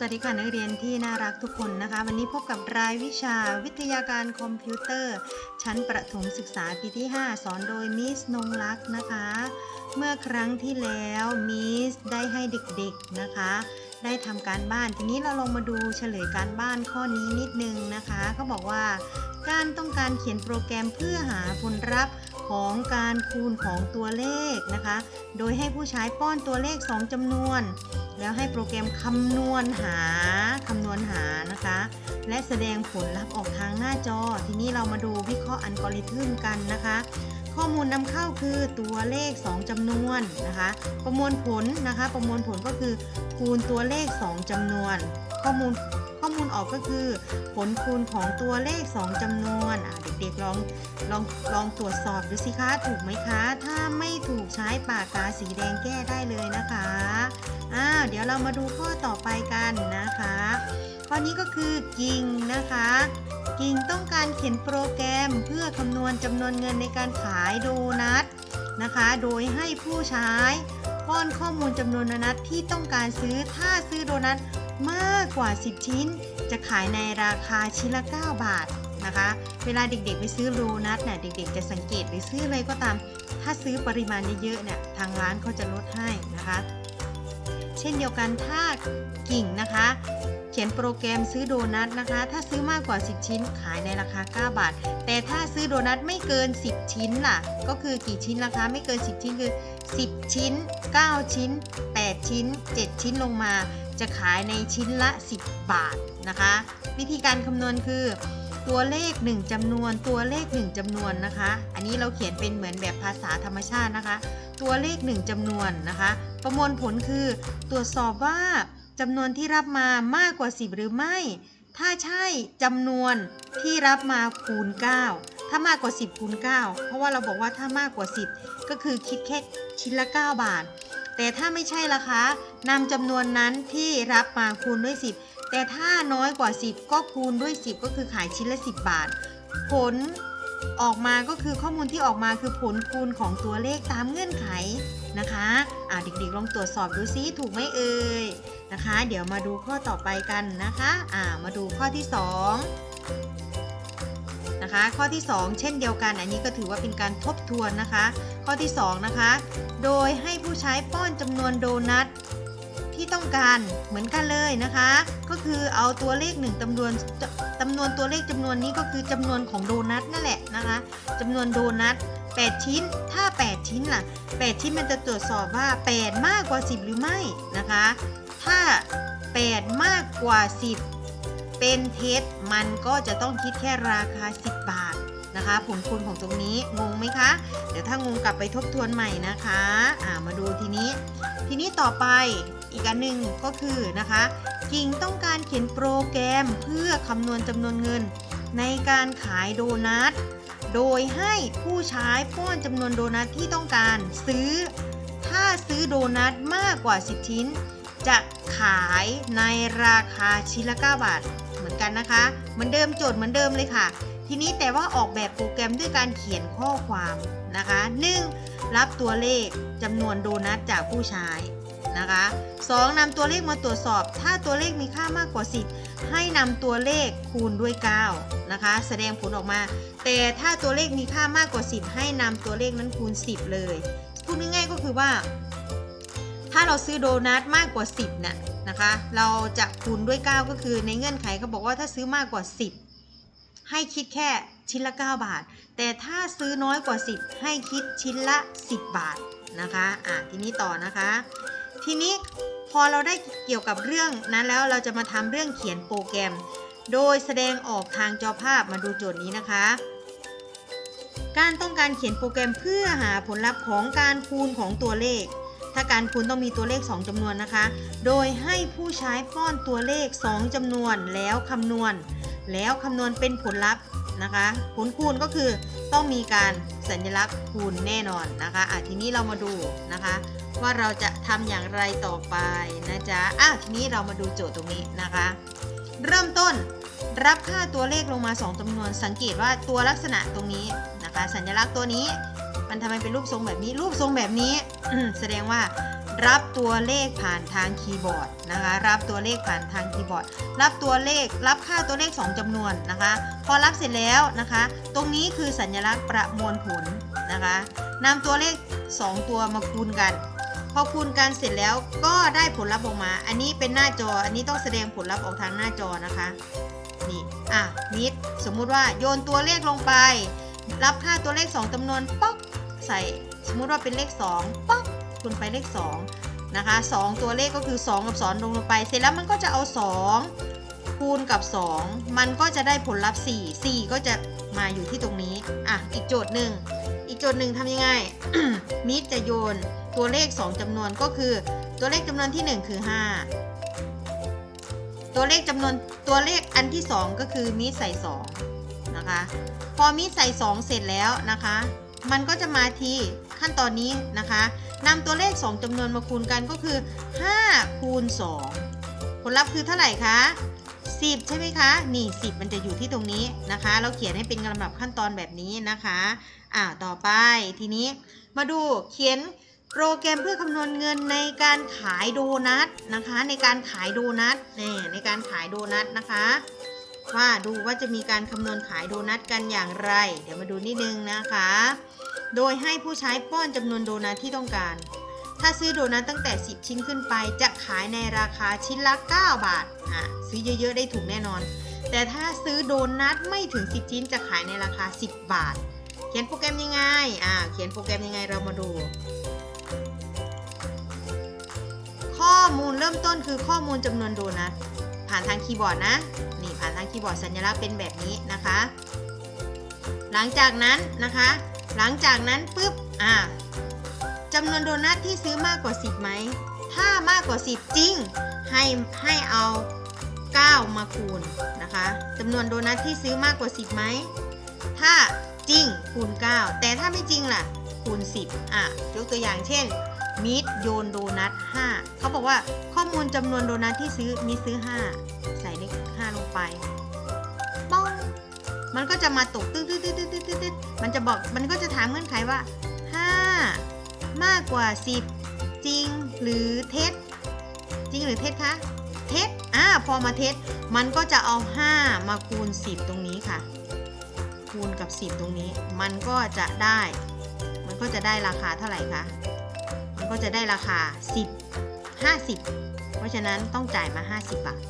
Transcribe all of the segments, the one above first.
สวัสดีค่ะนักเรียนที่น่ารักทุกคนนะคะ วันนี้พบกับรายวิชาวิทยาการคอมพิวเตอร์ ชั้นประถมศึกษาปีที่ 5 สอนโดยมิสนงรักนะคะ เมื่อครั้งที่แล้วมิสได้ให้เด็กๆนะคะ ได้ทำการบ้านทีนี้เราลองมาดูเฉลยการบ้านข้อนี้นิดนึงนะคะเขาบอกว่า การต้องการเขียนโปรแกรมเพื่อหาผลลัพธ์ของการคูณของตัวเลขนะคะ โดยให้ผู้ใช้ป้อนตัวเลข 2จำนวน แล้วให้โปรแกรมคำนวณหาคำนวณหานะคะ และแสดงผลลัพธ์ออกทางหน้าจอ ทีนี้เรามาดูวิเคราะห์อัลกอริทึมกันนะคะ ข้อมูลนำเข้าคือตัวเลข 2จำนวนนะคะ ประมวลผลนะคะ ประมวลผลก็คือคูณตัวเลข 2จำนวน ข้อมูล มูลออกก็คือ ผลคูณของตัวเลข 2จำนวนเด็กๆลองลองลองตรวจสอบดูสิคะถูกไหมคะ ถ้าไม่ถูกใช้ปากกาสีแดงแก้ได้เลยนะคะอ้าวเดี๋ยวเรามาดูข้อต่อไปกันนะคะข้อนี้ก็คือกิ่งนะคะกิ่งต้องการเขียนโปรแกรมเพื่อคำนวณจำนวนเงินในการขายโดนัทนะคะ โดยให้ผู้ใช้ป้อนข้อมูลจำนวนโดนัทที่ต้องการซื้อ ถ้าซื้อโดนัท มากกว่า 10 ชิ้น จะขายในราคาชิ้นละ 9 บาทนะคะ เวลาเด็กๆไปซื้อโดนัทเนี่ยเด็กๆ จะสังเกตหรือซื้ออะไรก็ตาม ถ้าซื้อปริมาณเยอะๆเนี่ยทางร้านเขาจะลดให้นะคะ เช่นเดียวกันถ้ากิ่งนะคะ เขียนโปรแกรมซื้อโดนัทนะคะ ถ้าซื้อมากกว่า 10 ชิ้นขายในราคา 9 บาท แต่ถ้าซื้อโดนัทไม่เกิน 10 ชิ้นล่ะ ก็คือกี่ชิ้นราคาไม่เกิน 10 ชิ้นคือ 10 ชิ้น 9 ชิ้น 8 ชิ้น 7 ชิ้นลงมา จะขายในชิ้นละ 10 บาทนะคะ วิธีการคำนวณคือ ตัวเลข 1จำนวน ตัวเลข 1จำนวนนะคะ อันนี้เราเขียนเป็นเหมือนแบบภาษาธรรมชาตินะคะ ตัวเลข 1จำนวนนะคะ ประมวลผลคือ ตรวจสอบว่าจำนวนที่รับมามากกว่า 10 หรือไม่ ถ้าใช่จำนวนที่รับมาคูณ 9 ถ้ามากกว่า 10คูณ9เพราะว่าเราบอกว่าถ้ามากกว่า 10 ก็คือคิดแค่ชิ้นละ 9 บาท แต่ถ้าไม่ใช่ล่ะคะนำจำนวนนั้นที่รับมาคูณด้วย 10 แต่ถ้าน้อยกว่า 10 ก็คูณด้วย 10 ก็คือขายชิ้นละ 10 บาท ผลออกมาก็คือข้อมูลที่ออกมาคือผลคูณของตัวเลขตามเงื่อนไขนะคะอ่าเด็กๆลองตรวจสอบดูซิถูกไหมเอ่ยนะคะ เดี๋ยวมาดูข้อต่อไปกันนะคะ อ่ามาดูข้อที่ 2 นะคะ ข้อที่ 2 เช่นเดียวกัน อันนี้ก็ถือว่าเป็นการทบทวนนะคะ ข้อที่ 2 นะคะ โดยให้ผู้ใช้ป้อนจำนวนโดนัทที่ต้องการเหมือนกันเลยนะคะ ก็คือเอาตัวเลข1จำนวนจำนวนตัวเลขจำนวนนี้ก็คือจำนวนของโดนัทนั่นแหละนะคะจำนวนโดนัท8 ชิ้น ถ้า 8 ชิ้นล่ะ 8 ชิ้นมันจะตรวจสอบว่า 8 มากกว่า 10 หรือไม่นะคะ ถ้า 8 มากกว่า 10 เป็นเท็จมันก็จะต้องคิดแค่ราคา 10 บาทนะคะ ผลคูณของตรงนี้งงไหมคะ เดี๋ยวถ้างงกลับไปทบทวนใหม่นะคะอ่ามาดูทีนี้ ทีนี้ต่อไปอีกอันหนึ่งก็คือนะคะกิ่งต้องการเขียนโปรแกรมเพื่อคำนวณจำนวนเงิน ในการขายโดนัทโดยให้ผู้ใช้ป้อนจำนวนโดนัทที่ต้องการซื้อ ถ้าซื้อโดนัทมากกว่า 10 ชิ้น จะขายในราคาชิ้นละ 9 บาท กันนะคะ เหมือนเดิมโจทย์เหมือนเดิมเลยค่ะ ทีนี้แต่ว่าออกแบบโปรแกรมด้วยการเขียนข้อความนะคะ 1. รับตัวเลขจำนวนโดนัทจากผู้ใช้นะคะ 2. นำตัวเลขมาตรวจสอบ ถ้าตัวเลขมีค่ามากกว่า 10 ให้นำตัวเลขคูณด้วย9นะคะ แสดงผลออกมา แต่ถ้าตัวเลขมีค่ามากกว่า 10 ให้นำตัวเลขนั้นคูณ 10 เลย พูดง่ายๆก็คือว่า ถ้าเราซื้อโดนัทมากกว่า 10น่ะ นะคะ เราจะคูณด้วย 9 ก็คือในเงื่อนไขเขาบอกว่าถ้าซื้อมากกว่า 10 ให้คิดแค่ชิ้นละ 9 บาท แต่ถ้าซื้อน้อยกว่า 10 ให้คิดชิ้นละ 10 บาทนะคะอะทีนี้ต่อนะคะ ทีนี้พอเราได้เกี่ยวกับเรื่องนั้นแล้วเราจะมาทำเรื่องเขียนโปรแกรม โดยแสดงออกทางจอภาพมาดูโจทย์นี้นะคะ การต้องการเขียนโปรแกรมเพื่อหาผลลัพธ์ของการคูณของตัวเลข ถ้าการคูณต้องมีตัวเลข 2จำนวนนะคะ โดยให้ผู้ใช้ป้อนตัวเลข 2จำนวนแล้วคำนวณ แล้วคำนวณเป็นผลลัพธ์นะคะผลคูณก็คือต้องมีการสัญลักษณ์คูณแน่นอนนะคะอะทีนี้เรามาดูนะคะ ว่าเราจะทำอย่างไรต่อไปนะจ๊ะอะทีนี้เรามาดูโจทย์ตรงนี้นะคะ เริ่มต้นรับค่าตัวเลขลงมา 2จำนวน สังเกตว่าตัวลักษณะตรงนี้นะคะ สัญลักษณ์ตัวนี้ มันทำไมเป็นรูปทรงแบบนี้ รูปทรงแบบนี้ แสดงว่ารับตัวเลขผ่านทางคีย์บอร์ดนะคะ รับตัวเลขผ่านทางคีย์บอร์ด รับตัวเลข รับค่าตัวเลข 2จำนวนนะคะ พอรับเสร็จแล้วนะคะ ตรงนี้คือสัญลักษณ์ประมวลผลนะคะนำตัวเลข 2 ตัวมาคูณกัน พอคูณกันเสร็จแล้วก็ได้ผลลัพธ์ออกมา อันนี้เป็นหน้าจอ อันนี้ต้องแสดงผลลัพธ์ออกทางหน้าจอนะคะ นี่ อะมิด สมมุติว่าโยนตัวเลขลงไป รับค่าตัวเลข 2จำนวน ป๊อก ใส่สมมุติว่าเป็นเลข2ป๊อกคูณไปเลข2นะคะ2ตัวเลขก็คือ 2 กับ2ลงลงไป เสร็จแล้วมันก็จะเอา 2 คูณกับ 2 มันก็จะได้ผลลัพธ์ 4 4 ก็จะมาอยู่ที่ตรงนี้อะอีกโจทย์หนึ่งอีกโจทย์หนึ่งทำยังไง มิดจะโยนตัวเลข 2จำนวนก็คือตัวเลขจำนวนที่ 1 คือ 5 ตัวเลขจำนวนตัวเลขอันที่ 2 ก็คือมิดใส่2นะคะพอมิดใส่ 2 เสร็จแล้วนะคะ มันก็จะมาทีขั้นตอนนี้นะคะนำตัวเลข 2จำนวนมาคูณกันก็คือ 5 คูณ 2 ผลลัพธ์คือเท่าไหร่คะ10 ใช่ไหมคะ นี่ 10 มันจะอยู่ที่ตรงนี้นะคะ เราเขียนให้เป็นลำดับขั้นตอนแบบนี้นะคะอ่าต่อไปทีนี้มาดูเขียนโปรแกรมเพื่อคำนวณเงินในการขายโดนัทนะคะ ในการขายโดนัทนี่ในการขายโดนัทนะคะ ว่าดูว่าจะมีการคำนวณขายโดนัทกันอย่างไร เดี๋ยวมาดูนิดนึงนะคะ โดยให้ผู้ใช้ป้อนจำนวนโดนัทที่ต้องการ ถ้าซื้อโดนัทตั้งแต่ 10 ชิ้นขึ้นไป จะขายในราคาชิ้นละ 9 บาทอะซื้อเยอะๆได้ถูกแน่นอน แต่ถ้าซื้อโดนัทไม่ถึง 10 ชิ้นจะขายในราคา 10 บาท เขียนโปรแกรมยังไงอ่าเขียนโปรแกรมยังไงเรามาดู ข้อมูลเริ่มต้นคือข้อมูลจำนวนโดนัทผ่านทางคีย์บอร์ดนะ นี่ผ่านทางคีย์บอร์ดสัญลักษณ์เป็นแบบนี้นะคะ หลังจากนั้นนะคะ หลังจากนั้นปุ๊บอ่าจำนวนโดนัทที่ซื้อมากกว่า 10ไหม ถ้ามากกว่า 10 จริง ให้ให้เอา 9 มาคูณนะคะจำนวนโดนัทที่ซื้อมากกว่า 10ไหม ถ้าจริงคูณ 9 แต่ถ้าไม่จริงล่ะ คูณ 10อะยกตัวอย่างเช่นมิดโยนโดนัท5เขาบอกว่าข้อมูลจำนวนโดนัทที่ซื้อมีซื้อ 5 ใส่เลข5ลงไป มันก็จะมาตกตึ๊ดตึ๊ดตึ๊ดตึ๊ดตึ๊ดตึ๊ดตึ๊ดมันจะบอกมันก็จะถามเงื่อนไขว่า 5 มากกว่า 10 จริงหรือเท็จจริงหรือเท็จคะเท็จอ่าพอมาเท็จมันก็จะเอา 5 มาคูณ 10 ตรงนี้ค่ะ คูณกับ 10 ตรงนี้ มันก็จะได้ มันก็จะได้ราคาเท่าไหร่คะมันก็จะได้ราคา 10 50 เพราะฉะนั้นต้องจ่ายมา 50 บาท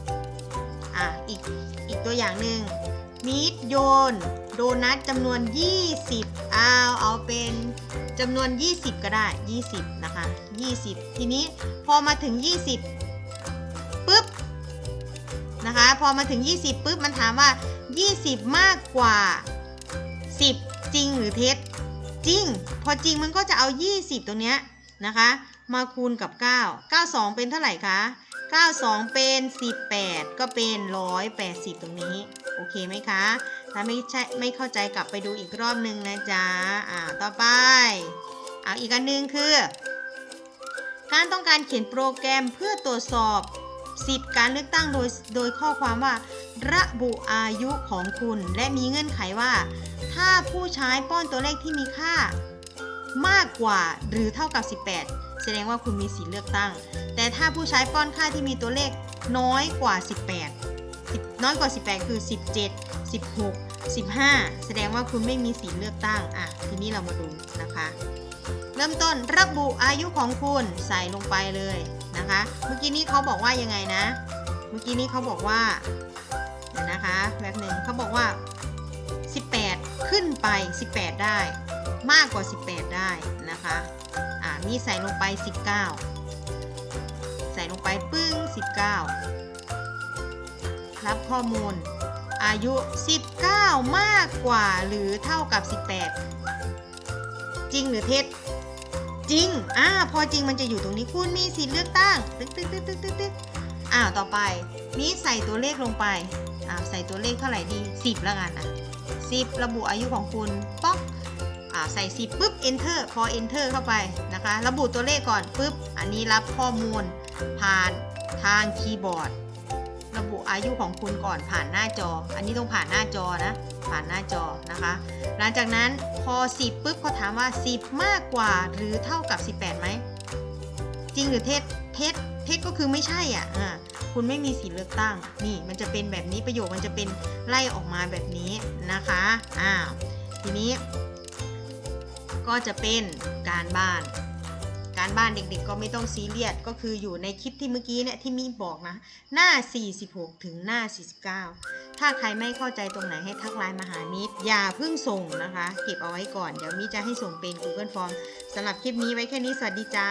อะอีกอีกตัวอย่างหนึ่ง มีดโยน โดนัทจำนวน 20เอาเอาเป็นจำนวน 20 ก็ได้ 20 นะคะ 20 ทีนี้พอมาถึง 20ปุ๊บนะคะ พอมาถึง 20ปุ๊บมันถามว่า 20 มากกว่า 10 จริงหรือเท็จจริง พอจริงมันก็จะเอา 20 ตรงเนี้ยนะคะ มาคูณกับ 9 92 เป็นเท่าไหร่คะ 92 เป็น 18 ก็เป็น 180 ตรงนี้ โอเคไหมคะ ถ้าไม่ใช่ไม่เข้าใจกลับไปดูอีกรอบนึงนะจ๊ะอ่าต่อไปเอาอีกอันหนึงคือ การต้องการเขียนโปรแกรมเพื่อตรวจสอบสิทธิการเลือกตั้งโดยโดยข้อความว่า ระบุอายุของคุณ และมีเงื่อนไขว่า ถ้าผู้ใช้ป้อนตัวเลขที่มีค่ามากกว่าหรือเท่ากับ 18 แสดงว่าคุณมีสิทธิเลือกตั้ง แต่ถ้าผู้ใช้ป้อนค่าที่มีตัวเลขน้อยกว่า 18 น้อยกว่า 18 คือ 17 16 15 แสดงว่าคุณไม่มีสิทธิ์เลือกตั้ง อะ ทีนี้เรามาดูนะคะ เริ่มต้นระบุอายุของคุณใส่ลงไปเลยนะคะ เมื่อกี้นี้เขาบอกว่ายังไงนะ เมื่อกี้นี้เขาบอกว่าเดี๋ยวนะคะแบบหนึ่งเขาบอกว่า 18 ขึ้นไป 18 ได้ มากกว่า 18 ได้นะคะ อ่ามีใส่ลงไป 19 ใส่ลงไปปึ้ง 19 รับข้อมูล อายุ 19 มากกว่าหรือเท่ากับ 18 จริงหรือเท็จ จริง อ่า พอจริงมันจะอยู่ตรงนี้คุณมีสิทธิ์เลือกตั้ง ตึ๊กตึ๊กตึ๊กตึ๊กตึ๊กตึ๊กอ่าต่อไปมีใส่ตัวเลขลงไปอ่าใส่ตัวเลขเท่าไหร่ดี 10 แล้วกันอะ10 ระบุอายุของคุณป๊อกอ่าใส่ 10ปุ๊บ enter พอ enter เข้าไปนะคะ ระบุตัวเลขก่อนปุ๊บ อันนี้รับข้อมูลผ่านทางคีย์บอร์ด ระบุอายุของคุณก่อนผ่านหน้าจอ อันนี้ต้องผ่านหน้าจอนะ ผ่านหน้าจอนะคะ หลังจากนั้นพอ 10ปุ๊บเขาถามว่า 10 มากกว่าหรือเท่ากับ 18ไหม จริงหรือเท็จ เท็จ เท็จก็คือไม่ใช่อะอ่าคุณไม่มีสิทธิ์เลือกตั้ง นี่มันจะเป็นแบบนี้ประโยคมันจะเป็นไล่ออกมาแบบนี้นะคะอ้าวทีนี้ก็จะเป็นการบ้าน การบ้านเด็กๆ ก็ไม่ต้องซีเรียสก็คืออยู่ในคลิปที่เมื่อกี้เนี่ยที่มีบอกนะ หน้า 46 ถึงหน้า 49 ถ้าใครไม่เข้าใจตรงไหนให้ทักไลน์มาหามิด อย่าเพิ่งส่งนะคะ เก็บเอาไว้ก่อน เดี๋ยวมิจะให้ส่งเป็น Google Form สำหรับคลิปนี้ไว้แค่นี้สวัสดีจ้า